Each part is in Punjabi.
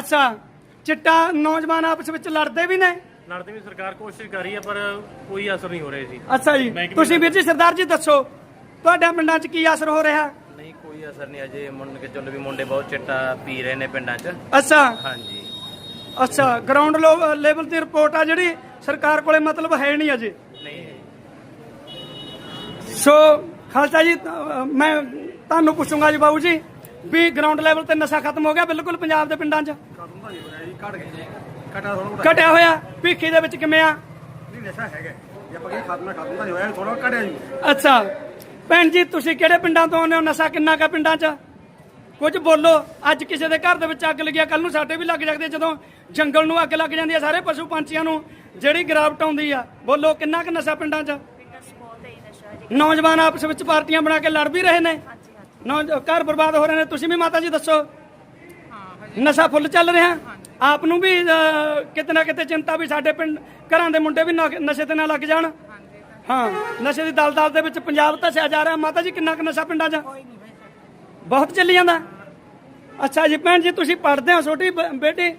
ਅੱਛਾ ਚਿੱਟਾ ਨੌਜਵਾਨ ਆਪਸ ਵਿੱਚ ਲੜਦੇ ਵੀ ਨੇ? ਲੜਦੇ ਵੀ ਸਰਕਾਰ ਕੋਸ਼ਿਸ਼ ਕਰ ਰਹੀ ਹੈ ਪਰ ਕੋਈ ਅਸਰ ਨਹੀਂ ਹੋ ਰਿਹਾ ਜੀ। ਅੱਛਾ ਜੀ ਤੁਸੀਂ ਵੀਰ ਜੀ ਸਰਦਾਰ ਜੀ ਦੱਸੋ ਤੁਹਾਡੇ ਪਿੰਡਾਂ 'ਚ ਕੀ ਅਸਰ ਹੋ ਰਿਹਾ? ਨਹੀਂ ਕੋਈ ਅਸਰ ਨਹੀਂ ਅਜੇ ਮੁੰਡੇ ਕੇ ਚੁੱਲ ਵੀ ਮੁੰਡੇ ਬਹੁਤ ਚਿੱਟਾ ਪੀ ਰਹੇ ਨੇ ਪਿੰਡਾਂ 'ਚ। ਅੱਛਾ। ਹਾਂਜੀ। ਅੱਛਾ ਗਰਾਊਂਡ ਲੈਵਲ ਦੀ ਰਿਪੋਰਟ ਆ ਜਿਹੜੀ ਸਰਕਾਰ ਕੋਲੇ ਮਤਲਬ ਹੈ ਨਹੀਂ ਅਜੇ। ਨਹੀਂ। ਸੋ ਖਾਲਸਾ ਜੀ ਅ, ਮੈਂ ਤੁਹਾਨੂੰ ਪੁੱਛੂੰਗਾ ਜੀ ਬਾਬੂ ਜੀ ਵੀ ਗਰਾਊਂਡ ਲੈਵਲ ਤੇ ਨਸ਼ਾ ਖਤਮ ਹੋ ਗਿਆ ਬਿਲਕੁਲ ਪੰਜਾਬ ਦੇ ਪਿੰਡਾਂ 'ਚ। ਘਟਿਆ ਹੋਇਆ ਭੀਖੀ ਦੇ ਵਿੱਚ ਕਿਵੇਂ ਆ? ਨਹੀਂ ਨਸ਼ਾ ਹੈਗਾ। ਜੇ ਆਪਾਂ ਕੀ ਖਾਤਮਾ ਖਤਮ ਤਾਂ ਹੋਇਆ ਥੋੜਾ ਘਟਿਆ ਜੀ। ਅੱਛਾ। ਭੈਣ ਜੀ ਤੁਸੀਂ ਕਿਹੜੇ ਪਿੰਡਾਂ ਤੋਂ ਆਉਂਦੇ ਹੋ? ਨਸ਼ਾ ਕਿੰਨਾ ਕਾ ਪਿੰਡਾਂ 'ਚ? ਕੁਝ ਬੋਲੋ। ਅੱਜ ਕਿਸੇ ਦੇ ਘਰ ਦੇ ਵਿੱਚ ਅੱਗ ਲੱਗਿਆ ਕੱਲ ਨੂੰ ਸਾਡੇ ਵੀ ਲੱਗ ਜਾਂਦੀ ਜਦੋਂ ਜੰਗਲ ਨੂੰ ਅੱਗ ਲੱਗ ਜਾਂਦੀ ਹੈ ਸਾਰੇ ਪਸ਼ੂ ਪੰਛੀਆਂ ਨੂੰ ਜਿਹੜੀ ਗਿਰਾਵਟ ਆਉਂਦੀ ਆ। ਬੋਲੋ ਕਿੰਨਾ ਕੁ ਨਸ਼ਾ ਪਿੰਡਾਂ 'ਚ? ਨੌਜਵਾਨ ਆਪਸ ਵਿੱਚ ਪਾਰਟੀਆਂ ਬਣਾ ਕੇ ਲੜ ਵੀ ਰਹੇ ਨੇ। ਨੌ ਘਰ ਬਰਬਾਦ ਹੋ ਰਹੇ ਨੇ, ਤੁਸੀਂ ਵੀ ਮਾਤਾ ਜੀ ਦੱਸੋ। ਨਸ਼ਾ ਫੁੱਲ ਚੱਲ ਰਿਹਾ। ਆਪ ਨੂੰ ਵੀ ਕਿਤੇ ਨਾ ਕਿਤੇ ਚਿੰਤਾ ਵੀ ਸਾਡੇ ਪਿੰਡ, ਘਰਾਂ ਦੇ ਮੁੰਡੇ ਵੀ ਨਸ਼ੇ ਤੇ ਨਾ ਲੱਗ ਜਾਣ। ਹਾਂ, ਨਸ਼ੇ ਦੀ ਦਲਦਲ ਦੇ ਵਿੱਚ ਪੰਜਾਬ ਧਸਿਆ ਜਾ ਰਿਹਾ। ਮਾਤਾ ਜੀ, ਕਿੰਨਾ ਕੁ ਨਸ਼ਾ ਪਿੰਡਾਂ 'ਚ? ਬਹੁਤ ਚੱਲੀ ਜਾਂਦਾ। ਅੱਛਾ ਜੀ, ਭੈਣ ਜੀ, ਤੁਸੀਂ ਪੜ੍ਹਦੇ ਹੋ ਛੋਟੀ ਬ- ਬੇਟੀ?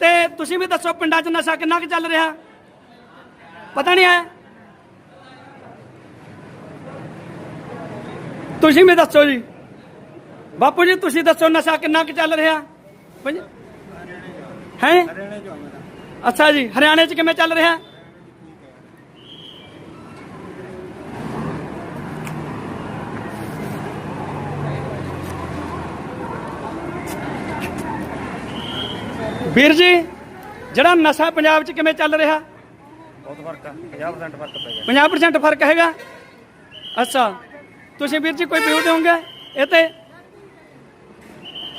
ਤੇ ਤੁਸੀਂ ਵੀ ਦੱਸੋ, ਪਿੰਡਾਂ 'ਚ ਨਸ਼ਾ ਕਿੰਨਾ ਕੁ ਚੱਲ ਰਿਹਾ? ਪਤਾ ਨਹੀਂ ਹੈ ਤੁਸੀਂ ਵੀ ਦੱਸੋ ਜੀ। ਬਾਪੂ ਜੀ ਤੁਸੀਂ ਦੱਸੋ ਨਸ਼ਾ ਕਿੰਨਾ ਕੁ ਚੱਲ ਰਿਹਾ? ਹੈ? ਅੱਛਾ ਜੀ ਹਰਿਆਣੇ 'ਚ ਕਿਵੇਂ ਚੱਲ ਰਿਹਾ? ਵੀਰ ਜੀ ਜਿਹੜਾ ਨਸ਼ਾ ਪੰਜਾਬ 'ਚ ਕਿਵੇਂ ਚੱਲ ਰਿਹਾ? ਬਹੁਤ ਫ਼ਰਕ ਆ 50% ਫ਼ਰਕ ਪੈ ਗਿਆ। 50% ਫ਼ਰਕ ਹੈਗਾ? ਅੱਛਾ ਤੁਸੀਂ ਵੀਰ ਜੀ ਕੋਈ ਵਿਊ ਦਿਓਗੇ? ਇਹ ਤੇ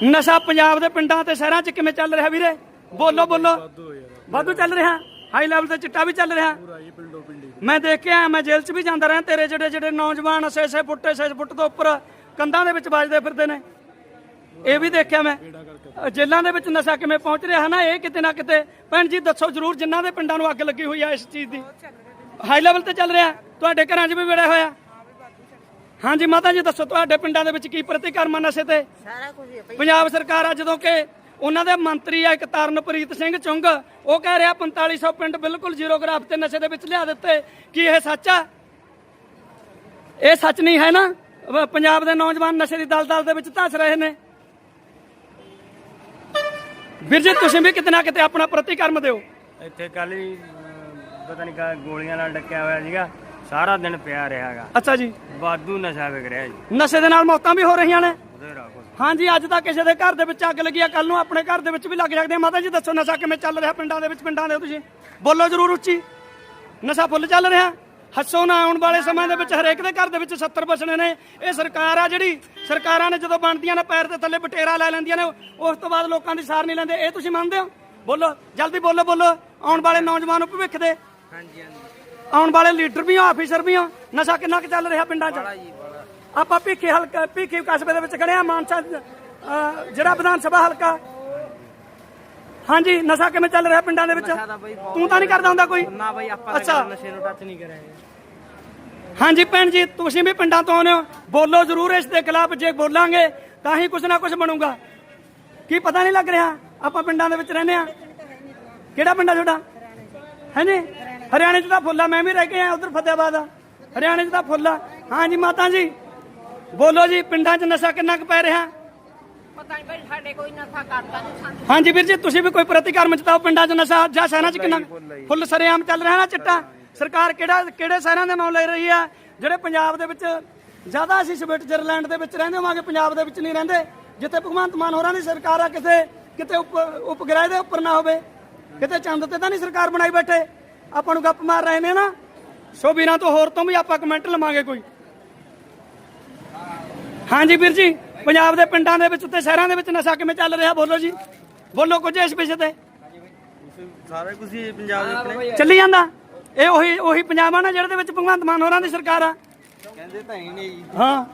ਨਸ਼ਾ ਪੰਜਾਬ ਦੇ ਪਿੰਡਾਂ ਤੇ ਸ਼ਹਿਰਾਂ 'ਚ ਕਿਵੇਂ ਚੱਲ ਰਿਹਾ ਵੀਰੇ? ਬੋਲੋ ਬੋਲੋ। ਵਾਧੂ ਚੱਲ ਰਿਹਾ। ਹਾਈ ਲੈਵਲ ਤੇ ਚਿੱਟਾ ਵੀ ਚੱਲ ਰਿਹਾ। ਮੈਂ ਦੇਖ ਕੇ ਆਇਆ ਮੈਂ ਜੇਲ੍ਹ 'ਚ ਵੀ ਜਾਂਦਾ ਰਿਹਾ। ਤੇਰੇ ਜਿਹੜੇ ਜਿਹੜੇ ਨੌਜਵਾਨ ਛੇ ਛੇ ਫੁੱਟ ਛੇ ਫੁੱਟ ਤੋਂ ਉੱਪਰ ਕੰਧਾਂ ਦੇ ਵਿੱਚ ਵੱਜਦੇ ਫਿਰਦੇ ਨੇ। ਇਹ ਵੀ ਦੇਖਿਆ ਮੈਂ। ਅ, ਜੇਲ੍ਹਾਂ ਦੇ ਵਿੱਚ ਨਸ਼ਾ ਕਿਵੇਂ ਪਹੁੰਚ ਰਿਹਾ ਹੈ ਨਾ ਇਹ ਕਿਤੇ ਨਾ ਕਿਤੇ। ਭੈਣ ਜੀ ਦੱਸੋ ਜਰੂਰ ਜਿਨ੍ਹਾਂ ਦੇ ਪਿੰਡਾਂ ਨੂੰ ਅੱਗ ਲੱਗੀ ਹੋਈ ਆ ਇਸ ਚੀਜ਼ ਦੀ। ਹਾਈ ਲੈਵਲ ਤੇ ਚੱਲ ਰਿਹਾ। ਤੁਹਾਡੇ ਘਰਾਂ 'ਚ ਵੀ ਵਿੜਿਆ ਹੋਇਆ। ਹਾਂਜੀ ਮਾਤਾ ਜੀ ਦੱਸੋ ਤੁਹਾਡੇ ਪਿੰਡਾਂ ਦੇ ਵਿੱਚ ਕੀ ਪ੍ਰਤੀਕਰਮ ਆ ਨਸ਼ੇ ਤੇ? ਸਾਰਾ ਕੁਝ ਹੈ ਭਾਈ। ਪੰਜਾਬ ਸਰਕਾਰ ਆ ਜਦੋਂ ਕਿ ਉਹਨਾਂ ਦੇ ਮੰਤਰੀ ਆ ਇੱਕ ਤਰਨਪ੍ਰੀਤ ਸਿੰਘ ਚੁੰਗ ਉਹ ਕਹਿ ਰਿਹਾ 4500 ਪਿੰਡ ਬਿਲਕੁਲ ਜ਼ੀਰੋ ਗ੍ਰਾਫ ਤੇ ਨਸ਼ੇ ਦੇ ਵਿੱਚ ਲਿਆ ਦਿੱਤੇ। ਕੀ ਇਹ ਸੱਚ ਆ? ਇਹ ਸੱਚ ਨਹੀਂ ਹੈ ਨਾ? ਵ- ਪੰਜਾਬ ਦੇ ਨੌਜਵਾਨ ਨਸ਼ੇ ਦੀ ਦਲਦਲ ਦੇ ਵਿੱਚ ਧਸ ਰਹੇ ਨੇ। ਵੀਰ ਜੀ ਤੁਸੀਂ ਵੀ ਕਿਤੇ ਨਾ ਕਿਤੇ ਆਪਣਾ ਪ੍ਰਤੀਕਰਮ ਦਿਓ। ਇੱਥੇ ਕੱਲ ਹੀ ਅਮ, ਪਤਾ ਨਹੀਂ ਕਾ ਗੋਲੀਆਂ ਨਾਲ ਡੱਕਿਆ ਹੋਇਆ ਸੀਗਾ। ਸਾਰਾ ਦਿਨ ਪਿਆ ਰਿਹਾਗਾ ਅੱਛਾ ਜੀ। ਵਾਧੂ ਨਸ਼ਾ ਵਿਕ ਰਿਹਾ ਜੀ। ਨਸ਼ੇ ਦੇ ਨਾਲ ਮੌਤਾਂ ਵੀ ਹੋ ਰਹੀਆਂ ਨੇ। ਬਥੇਰਾ ਹਾਂਜੀ ਅੱਜ ਤਾਂ ਕਿਸੇ ਦੇ ਘਰ ਦੇ ਵਿੱਚ ਅੱਗ ਲੱਗੀ ਆ। ਕੱਲ ਨੂੰ ਆਪਣੇ ਘਰ ਦੇ ਵਿੱਚ ਵੀ ਲੱਗ ਸਕਦੇ ਆ। ਮਾਤਾ ਜੀ ਦੱਸੋ ਨਸ਼ਾ ਕਿਵੇਂ ਚੱਲ ਰਿਹਾ ਪਿੰਡਾਂ ਦੇ ਵਿੱਚ? ਪਿੰਡਾਂ ਦੇ ਤੁਸੀਂ? ਬੋਲੋ ਜਰੂਰ ਉੱਚੀ। ਨਸ਼ਾ ਫੁੱਲ ਚੱਲ ਰਿਹਾ। ਹੱਸੋ ਨਾ ਆਉਣ ਵਾਲੇ ਸਮੇਂ ਦੇ ਵਿੱਚ ਹਰੇਕ ਦੇ ਘਰ ਦੇ ਵਿੱਚ 70 ਬਸਣੇ ਨੇ। ਇਹ ਸਰਕਾਰ ਆ ਜਿਹੜੀ ਸਰਕਾਰਾਂ ਨੇ ਜਦੋਂ ਬਣਦੀਆਂ ਨੇ ਪੈਰ ਦੇ ਥੱਲੇ ਬਟੇਰਾ ਲੈ ਲੈਂਦੀਆਂ ਨੇ ਉਸ ਤੋਂ ਬਾਅਦ ਲੋਕਾਂ ਦੀ ਸਾਰ ਨਹੀਂ ਲੈਂਦੇ। ਇਹ ਤੁਸੀਂ ਮੰਨਦੇ ਹੋ? ਬੋਲੋ ਜਲਦੀ ਬੋਲੋ ਬੋਲੋ। ਆਉਣ ਵਾਲੇ ਨੌਜਵਾਨ ਨੂੰ ਭਵਿੱਖ ਦੇ। ਹਾਂਜੀ ਹਾਂਜੀ। ਆਉਣ ਵਾਲੇ ਲੀਡਰ ਵੀ ਹੋ ਆਫੀਸਰ ਵੀ ਹੋ ਨਸ਼ਾ ਕਿੰਨਾ ਕੁ ਚੱਲ ਰਿਹਾ ਪਿੰਡਾਂ 'ਚ? ਆਪਾਂ ਭੀਖੀ ਹਲਕਾ ਭੀਖੀ ਕਸਬੇ ਦੇ ਵਿੱਚ ਖੜੇ ਆ ਮਾਨਸਾ ਜਿਹੜਾ ਵਿਧਾਨ ਸਭਾ ਹਲਕਾ। ਹਾਂਜੀ ਨਸ਼ਾ ਕਿਵੇਂ ਚੱਲ ਰਿਹਾ ਪਿੰਡਾਂ ਦੇ ਵਿੱਚ? ਤੂੰ ਤਾਂ ਨਹੀਂ ਕਰਦਾ ਹੁੰਦਾ ਕੋਈ? ਨਾ ਬਾਈ ਆਪਾਂ ਅੱਛਾ। ਨਸ਼ੇ ਨੂੰ ਟੱਚ ਨਹੀਂ ਕਰਿਆ ਹਾਂਜੀ ਭੈਣ ਜੀ ਤੁਸੀਂ ਵੀ ਪਿੰਡਾਂ ਤੋਂ ਆਉਂਦੇ ਹੋ। ਬੋਲੋ ਜ਼ਰੂਰ ਇਸ ਦੇ ਖਿਲਾਫ ਜੇ ਬੋਲਾਂਗੇ ਤਾਂ ਹੀ ਕੁਝ ਨਾ ਕੁਝ ਬਣੂਗਾ। ਕੀ ਪਤਾ ਨਹੀਂ ਲੱਗ ਰਿਹਾ? ਆਪਾਂ ਪਿੰਡਾਂ ਦੇ ਵਿੱਚ ਰਹਿੰਦੇ ਆ। ਕਿਹੜਾ ਪਿੰਡ ਆ ਤੁਹਾਡਾ? ਹਾਂਜੀ? ਹਰਿਆਣੇ 'ਚ ਤਾਂ ਫੁੱਲਾ ਮੈਂ ਵੀ ਰਹਿ ਕੇ ਆਇਆ ਉਧਰ ਫਤਿਆਬਾਦ। ਆ ਹਰਿਆਣੇ 'ਚ ਤਾਂ ਫੁੱਲਾ ਹਾਂਜੀ ਮਾਤਾ ਜੀ ਬੋਲੋ ਜੀ ਪਿੰਡਾਂ 'ਚ ਨਸ਼ਾ ਕਿੰਨਾ ਕੁ ਪੈ ਰਿਹਾ? ਪਤਾ ਨਹੀਂ ਭਾਈ ਸਾਡੇ ਕੋਈ ਨਸ਼ਾ ਕਰਦਾ ਨਹੀਂ ਸਾਨੂੰ। ਹਾਂਜੀ ਵੀਰ ਜੀ ਤੁਸੀਂ ਵੀ ਕੋਈ ਪ੍ਰਤੀਕਰਮ ਚਤਾਓ ਪਿੰਡਾਂ 'ਚ ਨਸ਼ਾ ਜਾਂ ਸ਼ਹਿਰਾਂ 'ਚ ਕਿੰਨਾ ਫੁੱਲ ਸਰੇਆਮ ਚੱਲ ਰਿਹਾ ਨਾ ਚਿੱਟਾ। ਸਰਕਾਰ ਕਿਹੜਾ ਕਿਹੜੇ ਸ਼ਹਿਰਾਂ ਦੇ ਨਾਂ ਲੈ ਰਹੀ ਆ? ਜਿਹੜੇ ਪੰਜਾਬ ਦੇ ਵਿੱਚ ਜ਼ਿਆਦਾ ਅਸੀਂ ਸਵਿਟਜ਼ਰਲੈਂਡ ਦੇ ਵਿੱਚ ਰਹਿੰਦੇ ਹੋਵਾਂਗੇ ਪੰਜਾਬ ਦੇ ਵਿੱਚ ਨਹੀਂ ਰਹਿੰਦੇ। ਜਿੱਥੇ ਭਗਵੰਤ ਮਾਨ ਹੋਰਾਂ ਦੀ ਸਰਕਾਰ ਆ ਕਿਤੇ ਕਿਤੇ ਉਪ ਉਪਗ੍ਰਹਿ ਦੇ ਉੱਪਰ ਨਾ ਹੋਵੇ। ਕਿਤੇ ਚੰਦ ਤੇ ਤਾਂ ਨਹੀਂ ਸਰਕਾਰ ਬਣਾਈ ਬੈਠੇ। ਆਪਾਂ ਨੂੰ ਗੱਪ ਮਾਰ ਰਹੇ ਨੇ ਨਾ? ਸੋ ਵੀਰਾਂ ਤੋਂ ਹੋਰ ਤੋਂ ਵੀ ਆਪਾਂ ਕਮੈਂਟ ਲਵਾਂਗੇ ਕੋਈ। ਹਾਂਜੀ ਵੀਰ ਜੀ ਪੰਜਾਬ ਦੇ ਪਿੰਡਾਂ ਦੇ ਵਿੱਚ ਤੇ ਸ਼ਹਿਰਾਂ ਦੇ ਵਿੱਚ ਨਸ਼ਾ ਕਿਵੇਂ ਚੱਲ ਰਿਹਾ? ਬੋਲੋ ਜੀ। ਬੋਲੋ ਕੁਝ ਇਸ ਵਿਸ਼ੇ ਤੇ। ਸਾਰਾ ਕੁਝ ਹੀ ਪੰਜਾਬ ਦੇ ਆਪਣੇ। ਚੱਲੀ ਜਾਂਦਾ। ਇਹ ਉਹੀ ਉਹੀ ਪੰਜਾਬ ਆ ਨਾ ਜਿਹੜੇ ਦੇ ਵਿੱਚ ਭਗਵੰਤ ਮਾਨ ਹੋਰਾਂ ਦੀ ਸਰਕਾਰ ਆ। ਕਹਿੰਦੇ ਤਾਂ ਹੀ ਨਹੀਂ। ਹਾਂ।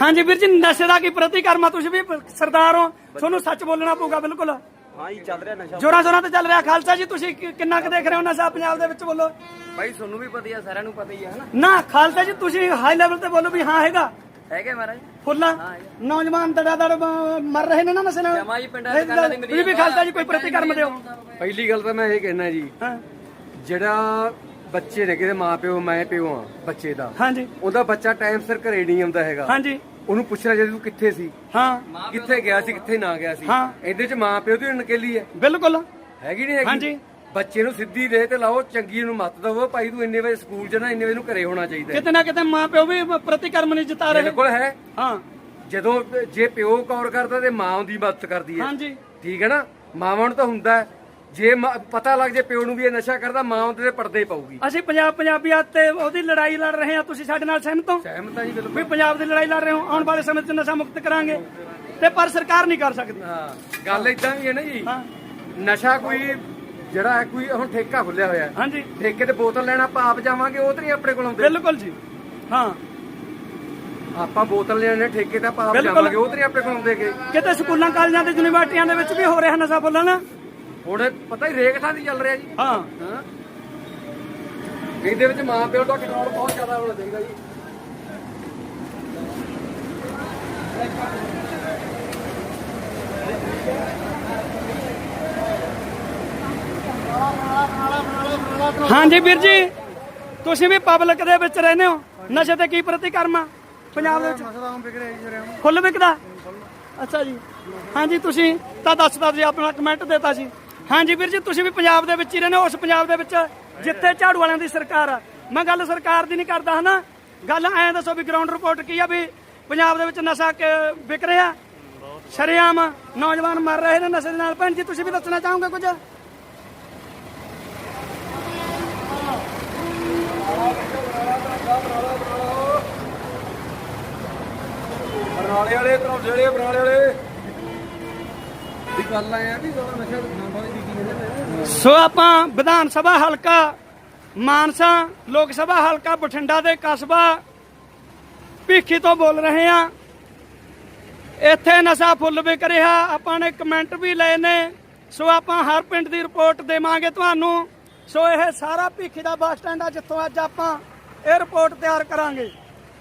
ਹਾਂਜੀ ਵੀਰ ਜੀ ਨਸ਼ੇ ਦਾ ਕੀ ਪ੍ਰਤੀਕਰਮ ਆ? ਤੁਸੀਂ ਵੀ ਸਰਦਾਰ ਹੋ। ਤੁਹਾਨੂੰ ਸੱਚ ਬੋਲਣਾ ਪਊਗਾ ਬਿਲਕੁਲ। ਹਾਂ ਹੀ ਚੱਲ ਰਿਹਾ ਨਸ਼ਾ। ਜੋਰਾਂ ਜੋਰਾਂ ਤੇ ਚੱਲ ਰਿਹਾ। ਖਾਲਸਾ ਜੀ ਤੁਸੀਂ ਕਿ- ਕਿੰਨਾ ਕੁ ਦੇਖ ਰਹੇ ਹੋ ਨਸ਼ਾ ਪੰਜਾਬ ਦੇ ਵਿੱਚ ਬੋਲੋ? ਬਾਈ ਤੁਹਾਨੂੰ ਵੀ ਪਤਾ ਹੀ ਆ ਸਾਰਿਆਂ ਨੂੰ ਪਤਾ ਹੀ ਆ ਹਨਾ? ਨਾ ਖਾਲਸਾ ਜੀ ਤੁਸੀਂ ਹਾਈ ਲੈਵਲ ਤੇ ਬੋਲੋ ਵੀ ਹਾਂ ਹੈਗਾ। ਹੈਗੇ ਮਹਾਰਾਜ। ਫੁੱਲਾ। ਨੌਜਵਾਨ ਦੜਾ ਦੜ ਮ- ਮਰ ਰਹੇ ਨੇ ਨਾ ਨਸ਼ੇ ਨਾਲ? ਜਮਾਂ ਜੀ ਪਿੰਡਾਂ ਦੇ ਦੁਕਾਨਾਂ ਦੀ ਤੁਸੀਂ ਵੀ ਖਾਲਸਾ ਜੀ ਕੋਈ ਪ੍ਰਤੀਕਰਮ ਦਿਓ। ਪਹਿਲੀ ਗੱਲ ਤਾਂ ਮੈਂ ਇਹ ਕਹਿਣਾ ਜੀ ਹਾਂ। ਜਿਹੜਾ ਬੱਚੇ ਨੇ ਕਿਤੇ ਮਾਂ ਪਿਓ ਮੈਂ ਪਿਓ ਆ ਬੱਚੇ ਦਾ। ਹਾਂਜੀ। ਉਹਦਾ ਬੱਚਾ ਟਾਈਮ ਸਿਰ ਘਰੇ ਨਹੀਂ ਆਉਂਦਾ ਹੈਗਾ। ਹਾਂਜੀ। ਉਹਨੂੰ ਪੁੱਛਣਾ ਚਾਹੀਦਾ ਤੂੰ ਕਿੱਥੇ ਸੀ? ਹਾਂ। ਕਿੱਥੇ ਗਿਆ ਸੀ ਕਿੱਥੇ ਨਾ ਗਿਆ ਸੀ? ਹਾਂ। ਇਹਦੇ ਚ ਮਾਂ ਪਿਓ ਦੀ ਨਕੇਲੀ ਹੈ। ਬਿਲਕੁਲ। ਹੈਗੀ ਨਹੀਂ ਹੈਗੀ? ਹਾਂਜੀ। ਬੱਚੇ ਨੂੰ ਸਿੱਧੀ ਰੇਹ ਤੇ ਲਾਓ ਚੰਗੀ ਨੂੰ ਮੱਤ ਦਵੋ ਭਾਈ ਤੂੰ ਇੰਨੇ ਵਜੇ ਸਕੂਲ ਜਾਣਾ ਇੰਨੇ ਵਜੇ ਨੂੰ ਘਰੇ ਹੋਣਾ ਚਾਹੀਦਾ ਹੈ। ਕਿਤੇ ਨਾ ਕਿਤੇ ਮਾਂ ਪਿਓ ਵੀ ਪ੍ਰਤੀਕਰਮ ਨਹੀਂ ਜਿਤਾ ਰਹੇ। ਬਿਲਕੁਲ ਹੈ। ਹਾਂ। ਜਦੋਂ ਜੇ ਪਿਓ ਕੌਰ ਕਰਦਾ ਤੇ ਮਾਂ ਉਹਦੀ ਮਦਦ ਕਰਦੀ ਹੈ। ਹਾਂਜੀ। ਠੀਕ ਹੈ ਨਾ? ਮਾਵਾਂ ਨੂੰ ਤਾਂ ਹੁੰਦਾ ਹੈ। ਜੇ ਪਤਾ ਲੱਗ ਜੇ ਪਿਓ ਨੂੰ ਵੀ ਇਹ ਨਸ਼ਾ ਕਰਦਾ ਮਾਂ ਉਹਦੇ ਤੇ ਪਰਦੇ ਪਾਊਗੀ। ਅਸੀਂ ਪੰਜਾਬ ਪੰਜਾਬੀਅਤ ਤੇ ਉਹਦੀ ਲੜਾਈ ਲੜ ਰਹੇ ਹਾਂ ਤੁਸੀਂ ਸਾਡੇ ਨਾਲ ਸਹਿਮਤ ਹੋ? ਸਹਿਮਤ ਆ ਜੀ ਬਿਲਕੁਲ। ਵੀ ਪੰਜਾਬ ਦੀ ਲੜਾਈ ਲੜ ਰਹੇ ਹੋ ਆਉਣ ਵਾਲੇ ਸਮੇਂ 'ਚ ਨਸ਼ਾ ਮੁਕਤ ਕਰਾਂਗੇ। ਤੇ ਪਰ ਸਰਕਾਰ ਨਹੀਂ ਕਰ ਸਕਦੀ। ਹਾਂ ਗੱਲ ਇਦਾਂ ਵੀ ਹੈ ਨਾ ਜੀ। ਹਾਂ। ਨਸ਼ਾ ਕੋਈ ਜਿਹੜਾ ਹੈ ਕੋਈ ਹੁਣ ਠੇਕਾ ਖੁੱਲਿਆ ਹੋਇਆ। ਹੈ ਹਾਂਜੀ। ਠੇਕੇ ਤੇ ਬੋਤਲ ਲੈਣਾ ਆਪਾਂ ਆਪ ਜਾਵਾਂਗੇ ਉਹ ਤੇ ਨਹੀਂ ਆਪਣੇ ਕੋਲ ਆਉਂਦੇ। ਬਿਲਕੁਲ ਜੀ। ਹਾਂ। ਆਪਾਂ ਬੋਤਲ ਲੈਣੇ ਠੇਕੇ ਤੇ ਆਪਾਂ ਆਪ। ਜਾਵਾਂਗੇ ਉਹ ਤੇ ਨਹੀਂ ਆਪਣੇ ਕੋਲ ਆਉਂਦੇਗੇ ਕਿਤੇ ਸਕੂਲਾਂ ਕਾਲਜਾਂ ਤੇ ਯੂਨੀਵਰਸਿਟੀਆਂ ਦੇ ਵਿੱਚ ਵੀ ਹੋ ਰਿਹਾ ਨਸ਼ਾ ਫੁੱਲਣ? ਹੁਣ ਪਤਾ ਹੀ ਰੇਕ ਥਾਂ ਦੀ ਚੱਲ ਰਿਹਾ ਜੀ। ਹਾਂ। ਹਾਂ। ਇਹਦੇ ਵਿੱਚ ਮਾਂ ਪਿਓ ਦਾ ਕੰਟਰੋਲ ਬਹੁਤ ਜ਼ਿਆਦਾ ਹੋਣਾ ਚਾਹੀਦਾ ਜੀ। ਹਾਂਜੀ ਵੀਰ ਜੀ ਤੁਸੀਂ ਵੀ ਪਬਲਿਕ ਦੇ ਵਿੱਚ ਰਹਿੰਦੇ ਹੋ। ਨਸ਼ੇ ਤੇ ਕੀ ਪ੍ਰਤੀਕਰਮ ਆ ਪੰਜਾਬ ਦੇ ਵਿੱਚ? ਫੁੱਲ ਵਿਕਦਾ? ਅੱਛਾ ਜੀ। ਹਾਂਜੀ ਤੁਸੀਂ ਤਾਂ ਦੱਸਦਾ ਜੀ ਆਪਣਾ ਕਮੈਂਟ ਦਿੱਤਾ ਸੀ ਹਾਂਜੀ ਵੀਰ ਜੀ, ਤੁਸੀਂ ਵੀ ਪੰਜਾਬ ਦੇ ਵਿੱਚ ਹੀ ਰਹਿੰਦੇ ਹੋ, ਉਸ ਪੰਜਾਬ ਦੇ ਵਿੱਚ ਜਿੱਥੇ ਝਾੜੂ ਵਾਲਿਆਂ ਦੀ ਸਰਕਾਰ ਆ। ਮੈਂ ਗੱਲ ਸਰਕਾਰ ਦੀ ਨਹੀਂ ਕਰਦਾ, ਹਨਾ? ਗੱਲ ਐਂ ਦੱਸੋ ਵੀ ਗਰਾਊਂਡ ਰਿਪੋਰਟ ਕੀ ਆ ਵੀ ਪੰਜਾਬ ਦੇ ਵਿੱਚ ਨਸ਼ਾ ਵਿਕ ਰਿਹਾ? ਸ਼ਰੇਆਮ ਨੌਜਵਾਨ ਮਰ ਰਹੇ ਨੇ ਨਸ਼ੇ ਦੇ ਨਾਲ। ਭੈਣ ਜੀ, ਤੁਸੀਂ ਵੀ ਦੱਸਣਾ ਚਾਹੋਗੇ ਕੁਝ? ਬਰਨਾਲੇ ਵਾਲੇ ਧਰੌਲੇ ਵਾਲੇ, ਬਰਨਾਲੇ ਵਾਲੇ। ਦੀ ਗੱਲ ਆਇਆ ਵੀ ਜਦੋਂ ਨਸ਼ਾ ਖਾਂਦਾ ਦੀ ਕੀ ਕਹਿੰਦੇ ਸੋ ਆਪਾਂ ਵਿਧਾਨ ਸਭਾ ਹਲਕਾ ਮਾਨਸਾ ਲੋਕ ਸਭਾ ਹਲਕਾ ਬਠਿੰਡਾ ਦੇ ਕਸਬਾ ਭੀਖੀ ਤੋਂ ਬੋਲ ਰਹੇ ਹਾਂ। ਇੱਥੇ ਨਸ਼ਾ ਫੁੱਲ ਵਿਕ ਰਿਹਾ। ਆਪਾਂ ਨੇ ਕਮੈਂਟ ਵੀ ਲਏ ਨੇ। ਸੋ ਆਪਾਂ ਹਰ ਪਿੰਡ ਦੀ ਰਿਪੋਰਟ ਦੇਵਾਂਗੇ ਤੁਹਾਨੂੰ। ਸੋ ਇਹ ਸਾਰਾ ਭੀਖੀ ਦਾ ਬੱਸ ਸਟੈਂਡ ਆ ਜਿੱਥੋਂ ਅੱਜ ਆਪਾਂ ਇਹ ਰਿਪੋਰਟ ਤਿਆਰ ਕਰਾਂਗੇ।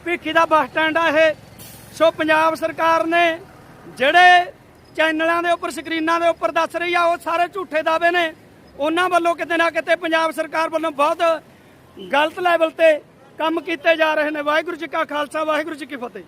ਭੀਖੀ ਦਾ ਬੱਸ ਸਟੈਂਡ ਆ ਇਹ। ਸੋ ਪੰਜਾਬ ਸਰਕਾਰ ਨੇ ਜਿਹੜੇ ਚੈਨਲਾਂ ਦੇ ਉੱਪਰ, ਸਕਰੀਨਾਂ ਦੇ ਉੱਪਰ ਦੱਸ ਰਹੀ ਆ, ਉਹ ਸਾਰੇ ਝੂਠੇ ਦਾਅਵੇ ਨੇ। ਉਹਨਾਂ ਵੱਲੋਂ ਕਿਤੇ ਨਾ ਕਿਤੇ ਪੰਜਾਬ ਸਰਕਾਰ ਵੱਲੋਂ ਬਹੁਤ ਗਲਤ ਲੈਵਲ ਤੇ ਕੰਮ ਕੀਤੇ ਜਾ ਰਹੇ ਨੇ। ਵਾਹਿਗੁਰੂ ਜੀ ਕਾ ਖਾਲਸਾ, ਵਾਹਿਗੁਰੂ ਜੀ ਕੀ ਫਤਿਹ।